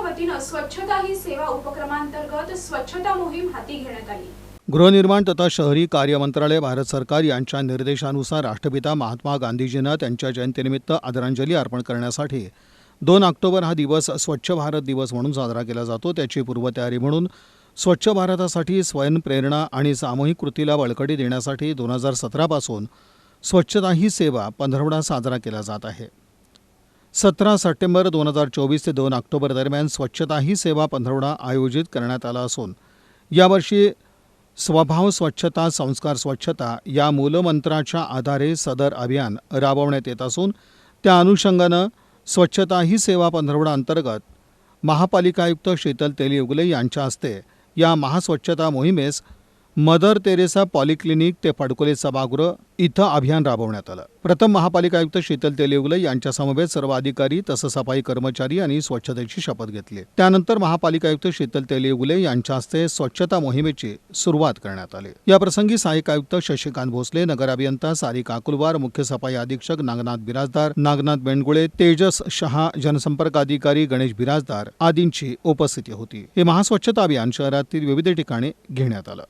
संस्थेच्या वतीनं स्वच्छता ही सेवा उपक्रमांतर्गत स्वच्छता मोहीम हाती घेण्यात आली. गृहनिर्माण तथा शहरी कार्य मंत्रालय भारत सरकार यांच्या निर्देशानुसार राष्ट्रपिता महात्मा गांधीजींना त्यांच्या जयंतीनिमित्त आदरांजली अर्पण करण्यासाठी दोन ऑक्टोबर हा दिवस स्वच्छ भारत दिवस म्हणून साजरा केला जातो. त्याची पूर्वतयारी म्हणून स्वच्छ भारतासाठी स्वयंप्रेरणा आणि सामूहिक कृतीला बळकटी देण्यासाठी दोन हजार सतरापासून स्वच्छता ही सेवा पंधरवडा साजरा केला जात आहे. सतरा सप्टेंबर दोन हजार चोवीस ते दोन ऑक्टोबर दरम्यान स्वच्छता ही सेवा पंधरवडा आयोजित करण्यात आला असून यावर्षी स्वभाव स्वच्छता संस्कार स्वच्छता या मूलमंत्राच्या आधारे सदर अभियान राबवण्यात येत असून त्या अनुषंगानं स्वच्छता ही सेवा पंधरवडा अंतर्गत महापालिका आयुक्त शीतल तेलियुगले यांच्या हस्ते या महास्वच्छता मोहिमेस मदर तेरेसा पॉलिक्लिनिक ते फडकोले सभागृह इथं अभियान राबवण्यात आलं. प्रथम महापालिका आयुक्त शीतल तेलिउगले यांच्या समवेत सर्व अधिकारी तसंच सफाई कर्मचारी आणि स्वच्छतेची शपथ घेतली. त्यानंतर महापालिका आयुक्त शीतल तेलिउगले यांच्या हस्ते स्वच्छता मोहिमेची सुरुवात करण्यात आली. या प्रसंगी सहाय्यक आयुक्त शशिकांत भोसले नगर अभियंता सारिका अकुलवार मुख्य सफाई अधीक्षक नागनाथ बिराजदार नागनाथ बेंडगुळे तेजस शहा जनसंपर्क अधिकारी गणेश बिराजदार आदींची उपस्थिती होती. हे महास्वच्छता अभियान शहरातील विविध ठिकाणी घेण्यात आलं.